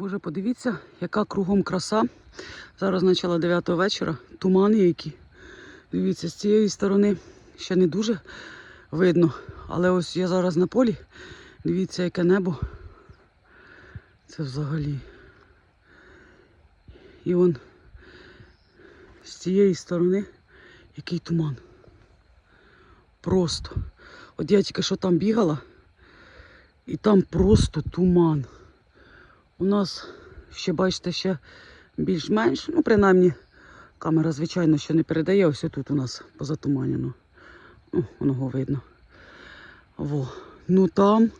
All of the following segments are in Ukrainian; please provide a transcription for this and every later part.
Боже, подивіться, яка кругом краса. Зараз начало 9 вечора, тумани які. Дивіться, з цієї сторони ще не дуже видно. Але ось я зараз на полі. Дивіться, яке небо. Це взагалі. І он з цієї сторони який туман. Просто. От я тільки що там бігала, і там просто туман. У нас ще, бачите, ще більш-менш, ну, принаймні, камера, звичайно, що не передає, ось тут у нас позатуманено. Ну, воно видно. Во. Ну там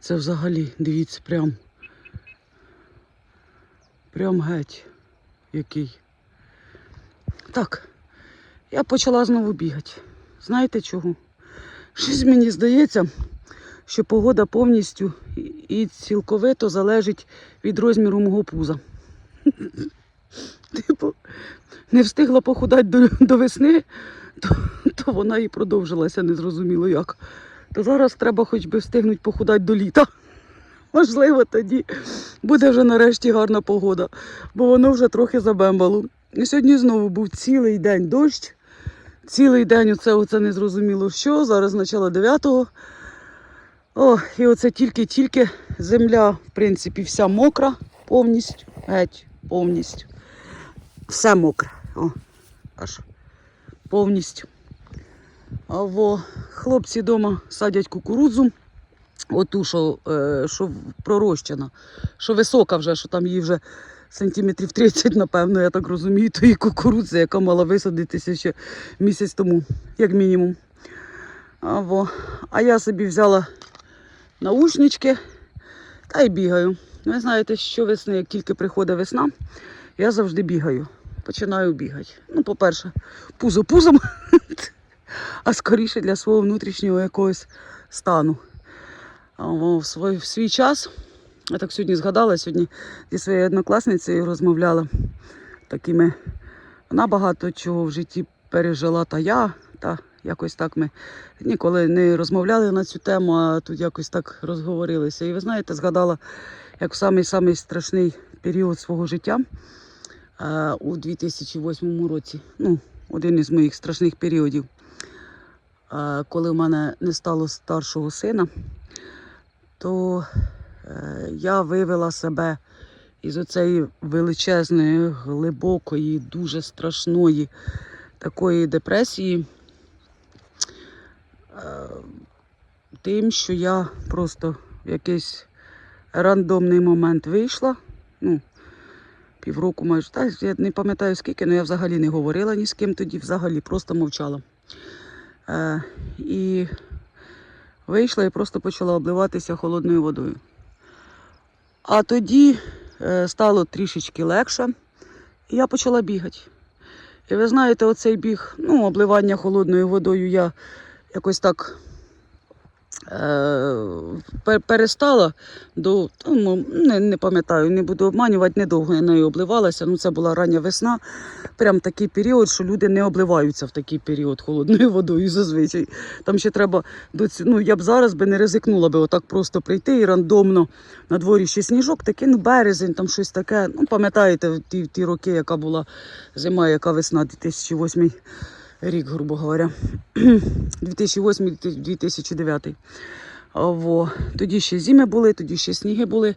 це взагалі, дивіться, прям. Прям геть який. Так, я почала знову бігати. Знаєте чого? Щось мені здається, що погода повністю і- цілковито залежить від розміру мого пуза. Типу, не встигла похудати до, до весни, то, то вона і продовжилася незрозуміло як. То зараз треба хоч би встигнути похудати до літа. Можливо, тоді буде вже нарешті гарна погода, бо воно вже трохи забембало. І сьогодні знову був цілий день дощ. Цілий день оце, оце незрозуміло що. Зараз начало 9-го. О, і оце тільки-тільки земля, в принципі, вся мокра, повністю, геть, повністю. Все мокре. О, аж повністю. А во, хлопці вдома садять кукурудзу. Оту, що, е, що пророщена, що висока вже, що там її вже сантиметрів 30, напевно, я так розумію, тої кукурудзи, яка мала висадитися ще місяць тому, як мінімум. А, во. а я собі взяла наушнички та й бігаю. Ви знаєте, що весни, як тільки приходить весна, я завжди бігаю. Починаю бігати. Ну, по-перше, пузо пузом, а скоріше для свого внутрішнього якогось стану. В, свій, в свій час, я так сьогодні згадала, сьогодні зі своєю однокласницею розмовляла такими. Вона багато чого в житті пережила, та я, та якось так ми ніколи не розмовляли на цю тему, а тут якось так розговорилися. І ви знаєте, згадала, як в самий-самий страшний період свого життя у 2008 році. Ну, один із моїх страшних періодів, коли в мене не стало старшого сина, то е, я вивела себе із оцеї величезної, глибокої, дуже страшної такої депресії. Е, Тим, що я просто в якийсь рандомний момент вийшла. Ну, півроку майже. Та, я не пам'ятаю скільки, але я взагалі не говорила ні з ким тоді, взагалі просто мовчала. Е, і вийшла і просто почала обливатися холодною водою. А тоді е, стало трішечки легше, і я почала бігати. І ви знаєте, оцей біг, ну, обливання холодною водою я якось так е, перестала до, ну, не, не пам'ятаю, не буду обманювати, недовго я нею обливалася. Ну, це була рання весна. Прям такий період, що люди не обливаються в такий період холодною водою зазвичай. Там ще треба до ці- ну, я б зараз би не ризикнула би отак просто прийти і рандомно на дворі ще сніжок, такий, ну, березень, там щось таке. Ну, пам'ятаєте, ті, ті роки, яка була зима, яка весна, 2008 рік, грубо говоря. 2008-2009. Во. Тоді ще зими були, тоді ще сніги були.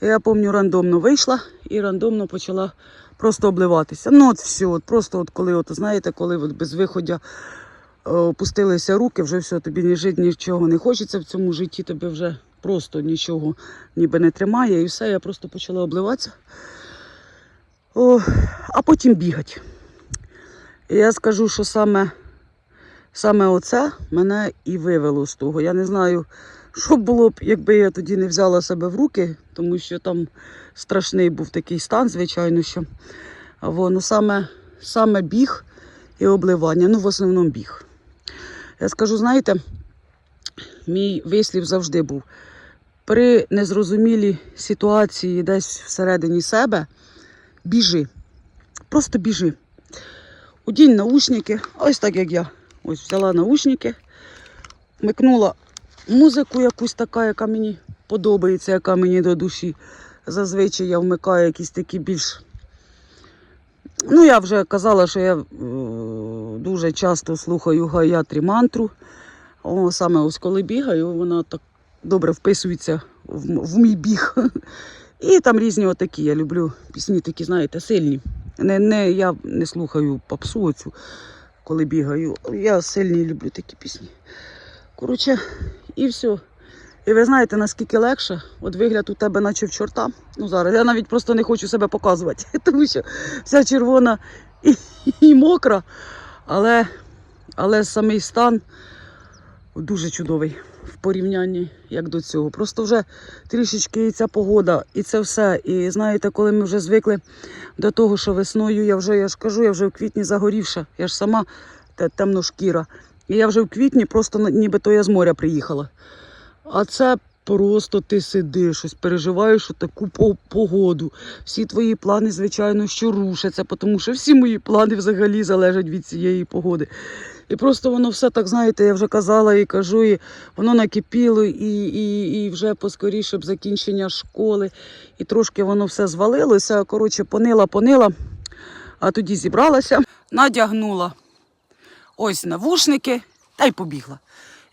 Я пам'ятаю, рандомно вийшла і рандомно почала просто обливатися. Ну, от все, от просто от коли, от, знаєте, коли от без виходу е, опустилися руки, вже все, тобі ні жити нічого не хочеться в цьому житті, тебе вже просто нічого ніби не тримає. І все, я просто почала обливатися. О, а потім бігати. І я скажу, що саме, саме оце мене і вивело з того. Я не знаю, що було б, якби я тоді не взяла себе в руки, тому що там страшний був такий стан, звичайно, що А во, ну, саме, саме біг і обливання, ну в основному біг. Я скажу, знаєте, мій вислів завжди був. При незрозумілій ситуації десь всередині себе біжи. Просто біжи. Одінь наушники, ось так як я. Ось взяла наушники, вмикнула музику якусь така, яка мені подобається, яка мені до душі. зазвичай я вмикаю якісь такі більш. Ну, я вже казала, що я е, дуже часто слухаю гаятрі мантру. О, саме ось коли бігаю, вона так добре вписується в, в мій біг. І там різні отакі. Я люблю пісні такі, знаєте, сильні. Не, не, я не слухаю попсу оцю, коли бігаю. Я сильні люблю такі пісні. Коротше, і все. І ви знаєте, наскільки легше, от вигляд у тебе, наче в чорта. Ну зараз я навіть просто не хочу себе показувати, тому що вся червона і, і мокра, але, але самий стан дуже чудовий порівнянні як до цього. Просто вже трішечки і ця погода, і це все. І знаєте, коли ми вже звикли до того, що весною я вже, я ж кажу, я вже в квітні загорівша, я ж сама темношкіра. І я вже в квітні просто нібито я з моря приїхала. А це просто ти сидиш, щось переживаєш таку погоду. Всі твої плани, звичайно, що рушаться, тому що всі мої плани взагалі залежать від цієї погоди. І просто воно все так, знаєте, я вже казала і кажу, і воно накипіло, і, і, і вже поскоріше б закінчення школи. І трошки воно все звалилося. Коротше, понила, понила, а тоді зібралася, надягнула ось навушники та й побігла.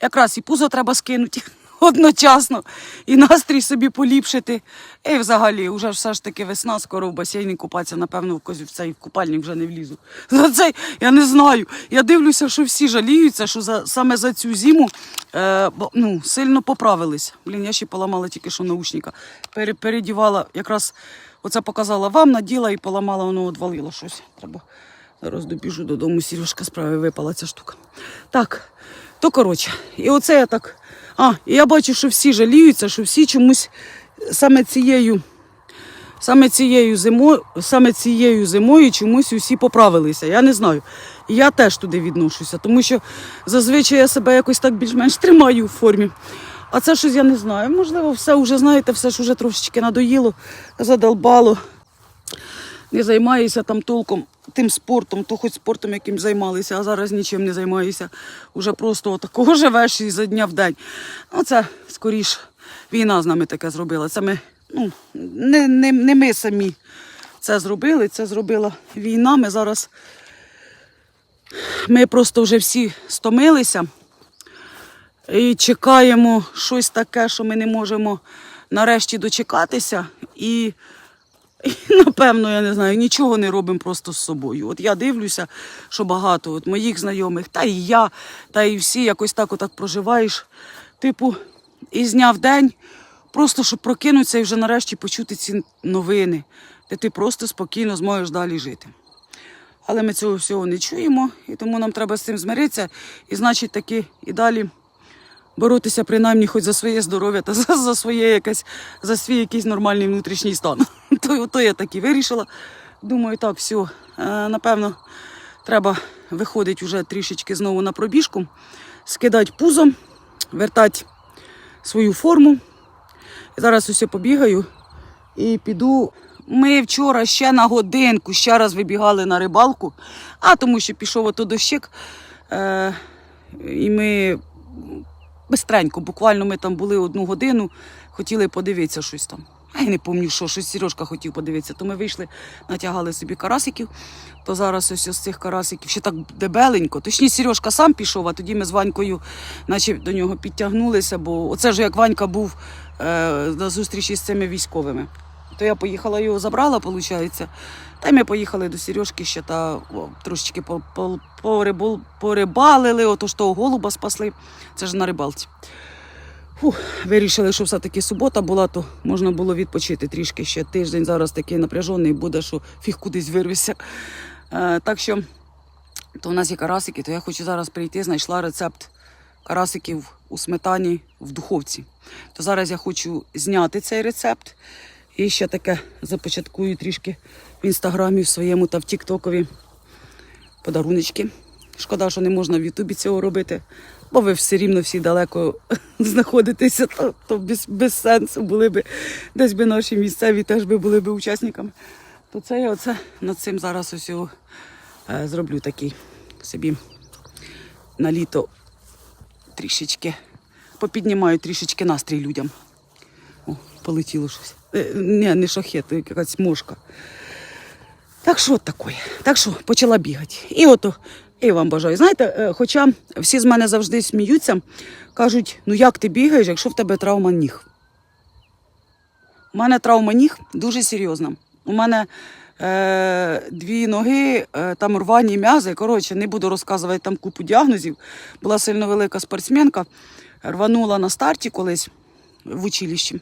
Якраз і пузо треба скинути одночасно, і настрій собі поліпшити. І взагалі, вже все ж таки весна, скоро в басейні купатися, напевно, в козі в цей купальник вже не влізу. За цей я не знаю. Я дивлюся, що всі жаліються, що за саме за цю зиму е, ну, сильно поправились. Блін, я ще поламала тільки що наушника. Пере, передівала, якраз оце показала вам, наділа і поламала, воно одвалило щось. Треба зараз добіжу додому, Сережка справи випала ця штука. Так, то коротше, і оце я так. А, і я бачу, що всі жаліються, що всі чомусь саме цією. Саме цією зимою, саме цією зимою чомусь усі поправилися. Я не знаю. І я теж туди відношуся, тому що зазвичай я себе якось так більш-менш тримаю в формі. А це щось я не знаю. Можливо, все вже, знаєте, все ж уже трошечки надоїло, задолбало. Не займаюся там толком тим спортом, то хоч спортом яким займалися, а зараз нічим не займаюся. Уже просто отакого живеш і за дня в день. Ну, це скоріш війна з нами таке зробила. Це ми, ну, не, не, не ми самі це зробили, це зробила війна. Ми зараз ми просто вже всі стомилися і чекаємо щось таке, що ми не можемо нарешті дочекатися. І і, напевно, я не знаю, нічого не робимо просто з собою. От я дивлюся, що багато от моїх знайомих, та і я, та і всі якось так отак проживаєш. Типу, із дня в день, просто щоб прокинутися і вже нарешті почути ці новини, де ти просто спокійно зможеш далі жити. Але ми цього всього не чуємо, і тому нам треба з цим змиритися. І значить таки і далі боротися принаймні хоч за своє здоров'я та за, за своє якесь, за свій якийсь нормальний внутрішній стан. То, то я так і вирішила. Думаю, так, все, напевно, треба виходити вже трішечки знову на пробіжку, скидати пузо, вертати свою форму. Зараз усе побігаю і піду. Ми вчора ще на годинку ще раз вибігали на рибалку, а тому що пішов ото дощик. Е, і ми бистренько, буквально ми там були одну годину, хотіли подивитися щось там. А я не пам'ятаю, що щось Сережка хотів подивитися. То ми вийшли, натягали собі карасиків. То зараз ось з цих карасиків ще так дебеленько. Точніше, Сережка сам пішов, а тоді ми з Ванькою, наче до нього підтягнулися, бо оце ж як Ванька був е, на зустрічі з цими військовими. То я поїхала його забрала, виходить. Та й ми поїхали до Сережки ще та о, трошечки по- по- порибалили, ото ж того голуба спасли. Це ж на рибалці. Фух, вирішили, що все-таки субота була, то можна було відпочити трішки ще тиждень. Зараз такий напряжений буде, що фіг кудись вирвешся. Е, так що, то в нас є карасики, то я хочу зараз прийти, знайшла рецепт карасиків у сметані в духовці. То зараз я хочу зняти цей рецепт і ще таке започаткую трішки в інстаграмі в своєму та в Тіктокові подаруночки. Шкода, що не можна в Ютубі цього робити, бо ви все рівно всі далеко знаходитеся, то, то без, без сенсу були б десь би наші місцеві теж би були б учасниками. То це я оце над цим зараз ось його, е, зроблю такий собі на літо трішечки попіднімаю трішечки настрій людям. О, полетіло щось. Е, Ні, не шахет, якась мошка. Так що от таке? Так що почала бігати. І ото, і вам бажаю. Знаєте, е, хоча всі з мене завжди сміються, кажуть, ну як ти бігаєш, якщо в тебе травма ніг? У мене травма ніг дуже серйозна. У мене е, дві ноги, е, там рвані м'язи. Коротше, не буду розказувати там купу діагнозів. Була сильно велика спортсменка, рванула на старті колись в училищі.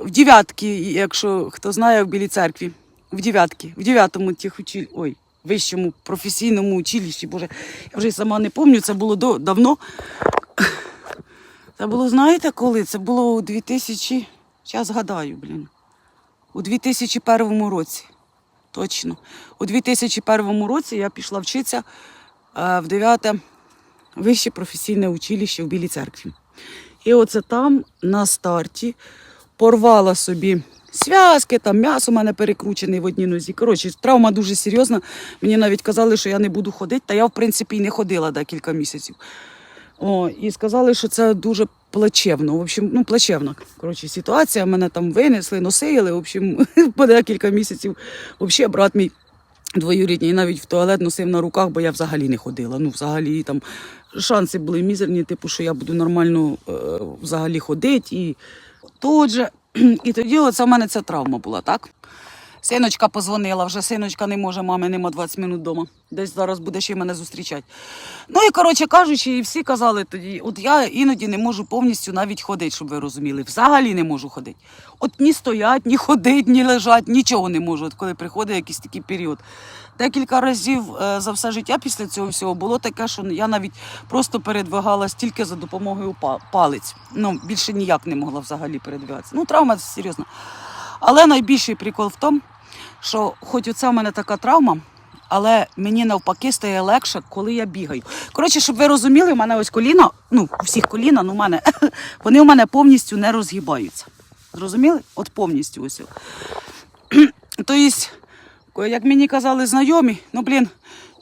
В дев'ятки, якщо хто знає, в Білій церкві. В дев'ятки, в дев'ятому тих училь... Ой, вищому професійному училищі. Боже, я вже сама не пам'ятаю, це було до... давно. Це було, знаєте, коли? Це було у 2000... Зараз згадаю, блін. У 2001 році. Точно. У 2001 році я пішла вчитися е, в 9 вище професійне училище в Білій церкві. І оце там на старті порвала собі зв'язки, там м'ясо у мене перекручене в одній нозі. Коротше, травма дуже серйозна. Мені навіть казали, що я не буду ходити, та я, в принципі, і не ходила декілька місяців. О, і сказали, що це дуже плачевно. В общем, ну, плачевна коротше, ситуація. Мене там винесли, носили. В общем, по декілька місяців. Взагалі, брат мій двоюрідній навіть в туалет носив на руках, бо я взагалі не ходила. Ну, взагалі там шанси були мізерні, типу, що я буду нормально е, взагалі ходити. І тут же, і тоді оце в мене ця травма була, так? Синочка позвонила, вже синочка не може, мами нема 20 минут вдома. Десь зараз буде ще мене зустрічати. Ну і коротше кажучи, і всі казали тоді, от я іноді не можу повністю навіть ходити, щоб ви розуміли. Взагалі не можу ходити. От ні стоять, ні ходить, ні лежать, нічого не можу, от коли приходить якийсь такий період. Декілька разів е, за все життя після цього всього було таке, що я навіть просто передвигалась тільки за допомогою палець. Ну, більше ніяк не могла взагалі передвигатися. Ну, травма серйозна. Але найбільший прикол в тому, що хоч оце в мене така травма, але мені навпаки стає легше, коли я бігаю. Коротше, щоб ви розуміли, у мене ось коліна, ну, всіх коліна, ну, у мене, вони у мене повністю не розгибаються. Зрозуміли? От повністю ось. Тобто, як мені казали знайомі, ну блін,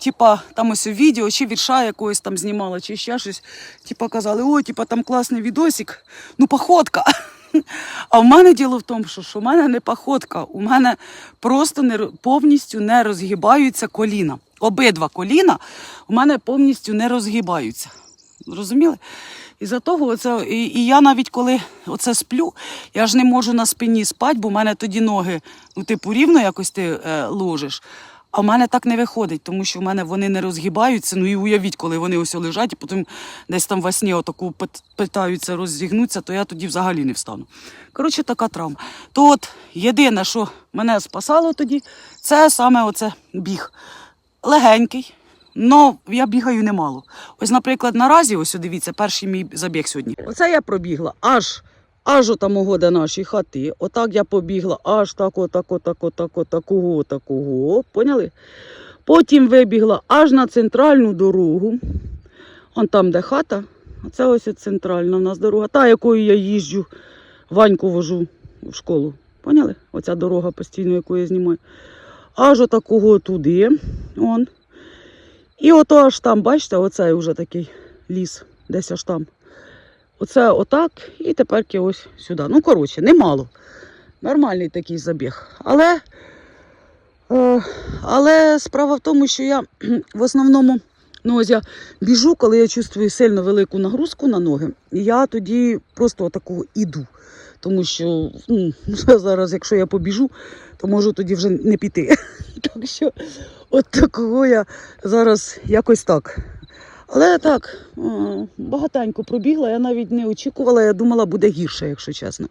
типа там ось відео, чи вірша якогось там знімала, чи ще щось. Типа казали, о, типа там класний відосик, ну походка. А в мене діло в тому, що, що в мене не походка, у мене просто не, повністю не розгибаються коліна. Обидва коліна у мене повністю не розгибаються. Зрозуміли? І за того, оце, і, і я навіть коли оце сплю, я ж не можу на спині спати, бо в мене тоді ноги, ну, типу, рівно якось ти е, ложиш. А в мене так не виходить, тому що в мене вони не розгибаються. Ну і уявіть, коли вони ось лежать, і потім десь там во сні отаку пит- питаються розігнутися, то я тоді взагалі не встану. Коротше, така травма. То от єдине, що мене спасало тоді, це саме оце біг. Легенький, але я бігаю немало. Ось, наприклад, наразі, ось дивіться, перший мій забіг сьогодні. Оце я пробігла аж. Аж отамого до нашої хати. Отак я побігла, аж так, отак, отак, отак, отакого, отакого. Поняли? Потім вибігла аж на центральну дорогу. Он там, де хата. Оце ось центральна в нас дорога. Та, якою я їжджу, Ваньку вожу в школу. Поняли? Оця дорога постійно, яку я знімаю. Аж отакого туди. Он. І ото аж там, бачите, оцей вже такий ліс, десь аж там. Оце отак, і тепер ось сюди. Ну, коротше, немало. Нормальний такий забіг. Але, е, але справа в тому, що я в основному ну, ось я біжу, коли я чувствую сильно велику нагрузку на ноги, і я тоді просто отаку іду. Тому що ну, зараз, якщо я побіжу, то можу тоді вже не піти. Так що, от такого я зараз якось так. Але так, багатенько пробігла, я навіть не очікувала, я думала, буде гірше, якщо чесно.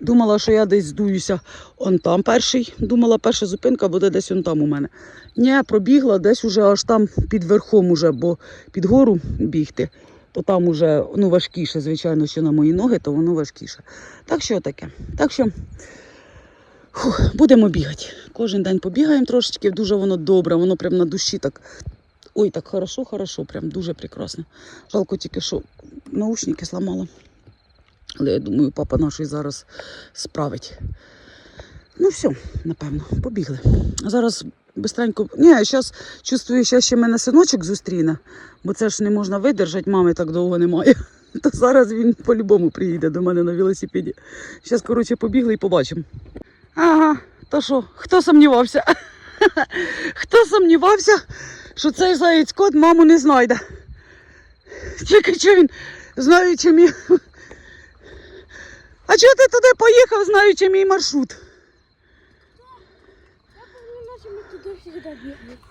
Думала, що я десь здуюся он там перший. Думала, перша зупинка буде десь он там у мене. Ні, пробігла десь уже аж там під верхом, уже, бо під гору бігти, то там уже ну, важкіше, звичайно, що на мої ноги, то воно важкіше. Так що таке. Так що фух, будемо бігати. Кожен день побігаємо трошечки, дуже воно добре, воно прям на душі так Ой, так хорошо, хорошо, прям дуже прекрасно. Жалко тільки, що наушники зламала. Але я думаю, папа наш зараз справить. Ну все, напевно, побігли. Зараз бистренько. Ні, я зараз чувствую, що ще мене синочок зустріне, бо це ж не можна видержати, мами так довго немає. то зараз він по-любому приїде до мене на велосипеді. Зараз, коротше, побігли і побачимо. Ага, то що, хто сумнівався? Хто сумнівався, що цей заєць кот маму не знайде? Тільки що він, знаючи мій. А чого ти туди поїхав, знаючи мій маршрут?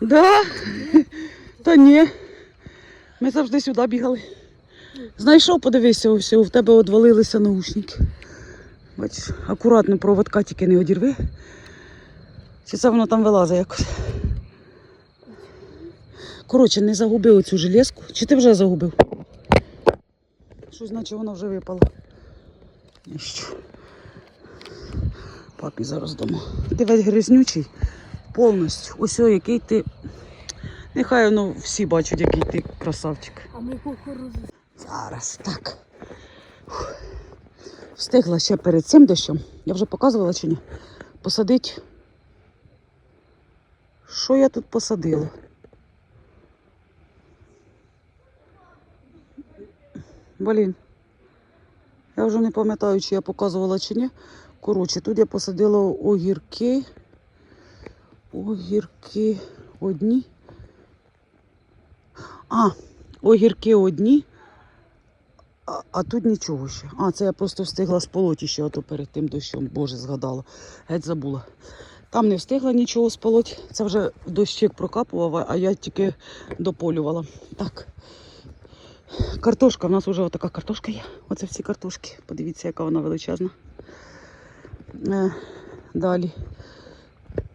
Да? Та ні. Ми завжди сюди бігали. Знайшов, подивися, ось у тебе одвалилися наушники. Бачиш, акуратно проводка тільки не одірви. Чи це воно там вилазить якось? Коротше, не загубив оцю железку. Чи ти вже загубив? Щось, наче вона вже випала. І що? Папі зараз дома. Ти весь грязнючий повністю. Ось о, який ти. Нехай ну, всі бачать, який ти красавчик. А мы кукурузу. Зараз так. Фух. Встигла ще перед цим дощем. Я вже показувала чи ні? Посадить. Що я тут посадила? Блін. Я вже не пам'ятаю, чи я показувала чи ні. Коротше, тут я посадила огірки. Огірки одні. А, огірки одні. А, а тут нічого ще. А, це я просто встигла сполоти ще ото перед тим дощом. Боже, згадала. Геть забула. Там не встигла нічого сполоти. Це вже дощик прокапував, а я тільки дополювала. Так. Картошка. У нас вже отака картошка є. Оце всі картошки. Подивіться, яка вона величезна. Е, далі.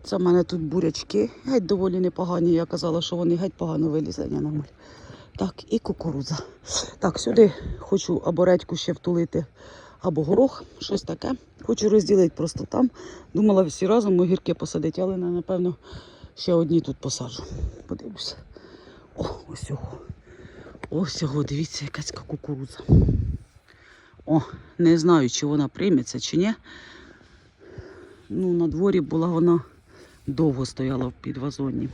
Це в мене тут бурячки. Геть доволі непогані. Я казала, що вони геть погано вилізли. Ні, нормально. Так, і кукурудза. Так, сюди хочу або редьку ще втулити, або горох, щось таке. Хочу розділити просто там. Думала всі разом огірки посадити, але напевно ще одні тут посаджу. Подивлюся. О, ось його. Ось його, дивіться, якась кукурудза. О, не знаю, чи вона прийметься, чи ні. Ну, на дворі була вона довго стояла в підвазоні.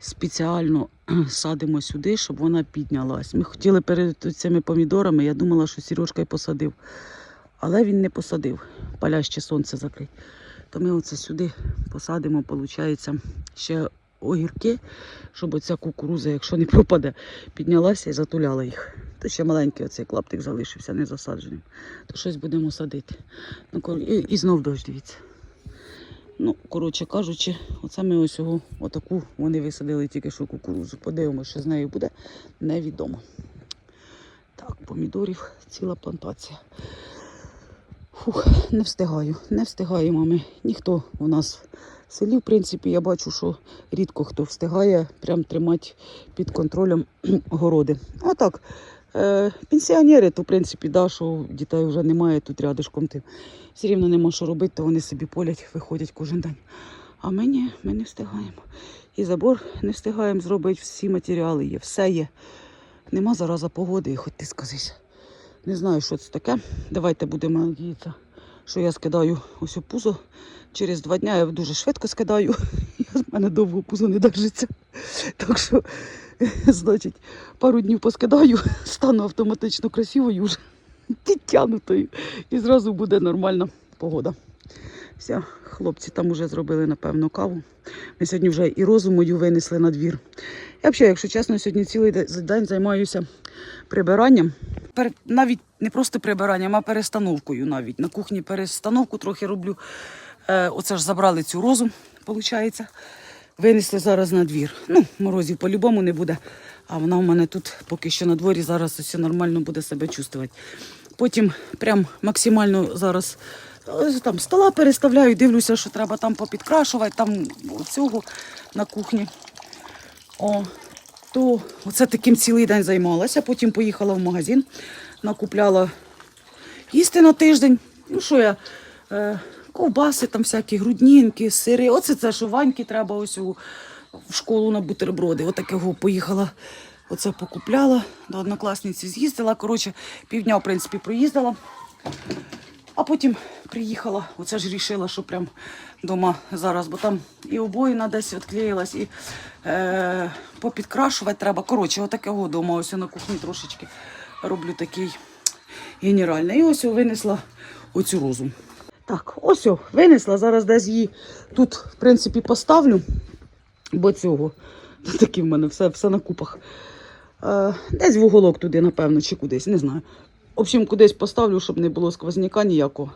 Спеціально садимо сюди, щоб вона піднялась. Ми хотіли перед цими помідорами, я думала, що Сережка й посадив. Але він не посадив. Паляще сонце закрить. То ми оце сюди посадимо, виходить, ще огірки, щоб оця кукуруза, якщо не пропаде, піднялася і затуляла їх. То ще маленький оцей клаптик залишився не засадженим. То щось будемо садити. Ну, і, і знов дощ, дивіться. Ну, коротше кажучи, оце ми ось його, отаку вони висадили тільки що кукурузу. Подивимося, що з нею буде, невідомо. Так, помідорів, ціла плантація. Фух, не встигаю, не встигаємо ми. Ніхто у нас в селі, в принципі, я бачу, що рідко хто встигає прям тримати під контролем городи. Отак. Е, пенсіонери, то в принципі, да, що дітей вже немає тут рядишком тим. Все рівно нема що робити, то вони собі полять, виходять кожен день. А ми ні, ми не встигаємо. І забор не встигаємо зробити, всі матеріали є, все є. Нема зараза погоди, і хоч ти сказись. Не знаю, що це таке. Давайте будемо надіятися, що я скидаю ось пузо. Через два дні я дуже швидко скидаю. З мене довго пузо не держиться. Так що, значить, пару днів поскидаю, стану автоматично красивою вже підтягнутою. І зразу буде нормальна погода. Все, хлопці там вже зробили, напевно, каву. Ми сьогодні вже і розу мою винесли на двір. Я взагалі, якщо чесно, сьогодні цілий день займаюся прибиранням. Навіть не просто прибиранням, а перестановкою навіть. На кухні перестановку трохи роблю. Е, оце ж забрали цю розу, виходить. Винесли зараз на двір. Ну, морозів по-любому не буде. А вона в мене тут поки що на дворі зараз все нормально буде себе чувствувати. Потім прям максимально зараз там стола переставляю, дивлюся, що треба там попідкрашувати, там цього на кухні. О, то оце таким цілий день займалася. Потім поїхала в магазин, накупляла їсти на тиждень. Ну що я, е, ковбаси, там всякі груднінки, сири. Оце це, що ваньки треба ось у, в школу на бутерброди. Отакого поїхала. Оце покупляла, до однокласниці з'їздила. Коротше, півдня, в принципі, проїздила. А потім приїхала, оце ж рішила, що прям вдома зараз, бо там і обоїна десь відклеїлась, і е, попідкрашувати треба. Коротше, отакого вдома, ось на кухні трошечки роблю такий генеральний. І ось винесла оцю розу. Так, ось винесла. Зараз десь її тут, в принципі, поставлю. Бо цього. Такі в мене все, все на купах. Е, десь в уголок туди, напевно, чи кудись, не знаю. В общем, кудись поставлю, щоб не було сквозняка ніякого.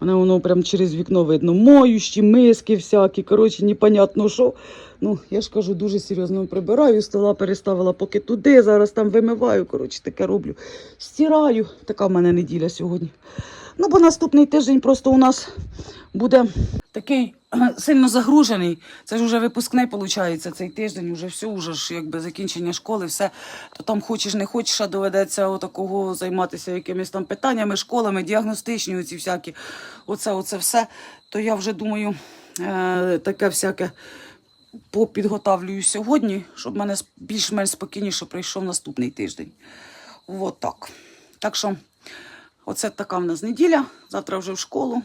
Мене воно прям через вікно видно. Моющі, миски всякі, коротше, непонятно що. Ну, я ж кажу, дуже серйозно прибираю, стола переставила поки туди, зараз там вимиваю, коротше, таке роблю. Стираю. Така в мене неділя сьогодні. Ну, бо наступний тиждень просто у нас буде такий сильно загружений. Це ж вже випускний, виходить, цей тиждень, вже все, вже ж якби закінчення школи, все. То там хочеш, не хочеш, а доведеться отакого займатися якимись там питаннями, школами, діагностичні, оці всякі, оце, оце все. То я вже думаю, е, таке всяке попідготавлюю сьогодні, щоб мене більш-менш спокійніше прийшов наступний тиждень. От. Так що, оце така в нас неділя. Завтра вже в школу.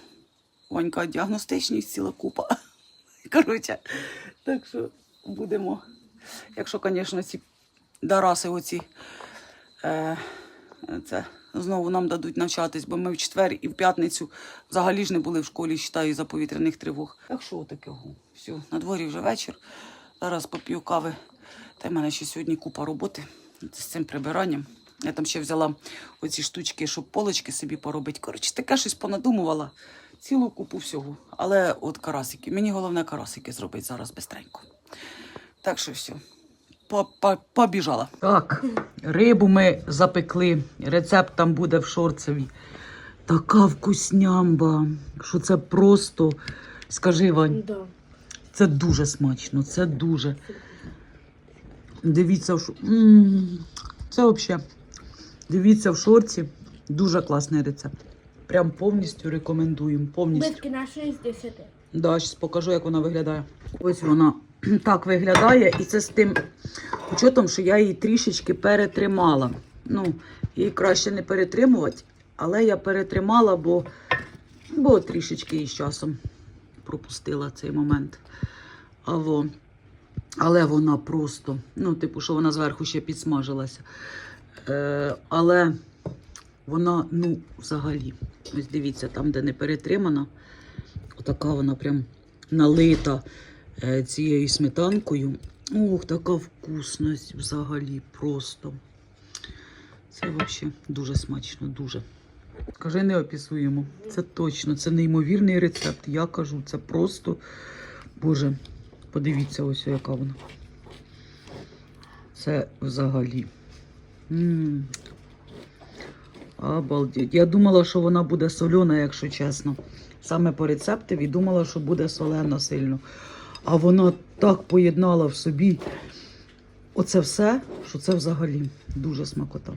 Ванька діагностичність, ціла купа. Коротше, так що будемо. Якщо, звісно, ці дараси оці е, це знову нам дадуть навчатись, бо ми в четвер і в п'ятницю взагалі ж не були в школі, читаю за повітряних тривог. Так що такого? Все, на дворі вже вечір. Зараз поп'ю кави. Та й мене ще сьогодні купа роботи з цим прибиранням. Я там ще взяла оці штучки, щоб полочки собі поробити. Коротше, таке щось понадумувала. Цілу купу всього. Але от карасики. Мені головне карасики зробити зараз бистренько. Так що все. Побіжала. Так, рибу ми запекли. Рецепт там буде в шорцеві. Така вкуснямба, що це просто. Скажи, Вань, Да. це дуже смачно, це дуже. Дивіться, в шо... М, це взагалі. Дивіться в шорці. Дуже класний рецепт. Прям повністю рекомендуємо. Повністю. Битки на 6 з 10. Да, зараз покажу, як вона виглядає. Ось вона так виглядає, і це з тим учетом, що я її трішечки перетримала. Ну, її краще не перетримувати, але я перетримала, бо, бо трішечки її з часом пропустила цей момент. Аво. Але вона просто, ну, типу, що вона зверху ще підсмажилася. Е, але вона, ну, взагалі, ось дивіться, там, де не перетримана, Отака вона прям налита е, цією сметанкою. Ох, така вкусність взагалі просто. Це взагалі дуже смачно, дуже. Кажи, не описуємо. Це точно, це неймовірний рецепт. Я кажу, це просто. Боже, подивіться, ось яка вона. Це взагалі. м Обалдеть. Я думала, що вона буде солена, якщо чесно. Саме по рецептиві думала, що буде солена сильно. А вона так поєднала в собі оце все, що це взагалі дуже смакота.